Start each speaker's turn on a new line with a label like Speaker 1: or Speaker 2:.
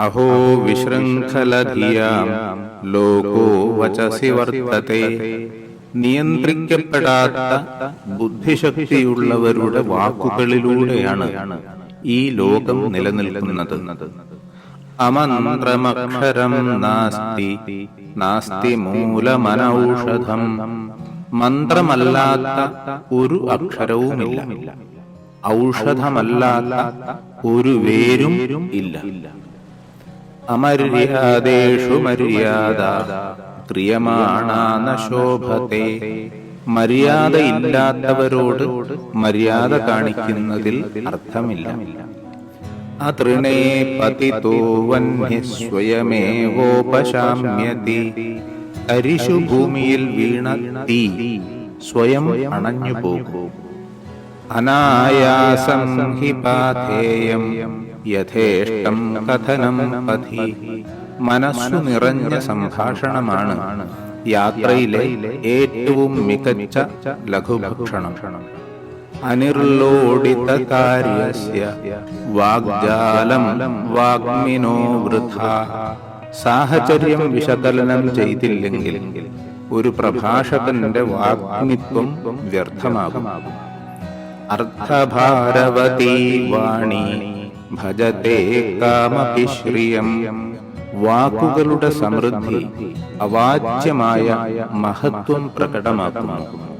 Speaker 1: അഹോ വിശൃംഖലധിയാം. ലോകോ വചസി വർത്തത്തെ നിയന്ത്രിക്കപ്പെടാത്ത ബുദ്ധിശക്തിയുള്ളവരുടെ വാക്കുകളിലൂടെയാണ് ഈ ലോകം നിലനിൽക്കുന്നത്. അമന്ത്രമക്ഷരം നാസ്തി. നാസ്തി മൂലമനൌഷധം. മന്ത്രമല്ലാത്ത ഒരു അക്ഷരവുമില്ല. ഔഷധമല്ലാത്ത ഒരു വേരും ഇല്ല. അമര്യാദേഷു മര്യാദ ക്രിയമാണാന ശോഭത്തെ. മര്യാദയില്ലാത്തവരോട് മര്യാദ കാണിക്കുന്നതിൽ അർത്ഥമില്ല. അതൃണേ പതിതോ വന്യ സ്വയമേവോപശാമ്യതി. തരിശു ഭൂമിയിൽ വീണ തീ സ്വയം അണഞ്ഞു പോകും അനായാസം ഹി പാഥേയം. യഥേഷ്ടം കഥനം പഥി. മനസ്സു നിറഞ്ഞ സംഭാഷണമാണ്. യാത്രയിലെ ഏറ്റവും മികച്ച ലഘുഭക്ഷണം. അനിർലോഡിത കാര്യസ്യ വാഗ്ജാലം വാഗ്മിനോ വൃഥ. സാഹചര്യം വിശകലനം ചെയ്തില്ലെങ്കിൽ ഒരു പ്രഭാഷകന്റെ വാഗ്മിത്വം വ്യർത്ഥമാകും. അർത്ഥഭാരവതീ വാണി. ഭജത്തെ കാമപി ശ്രിയം. വാക്കുകളുടെ സമൃദ്ധി അവാച്യമായ മഹത്വം പ്രകടമാക്കുന്നു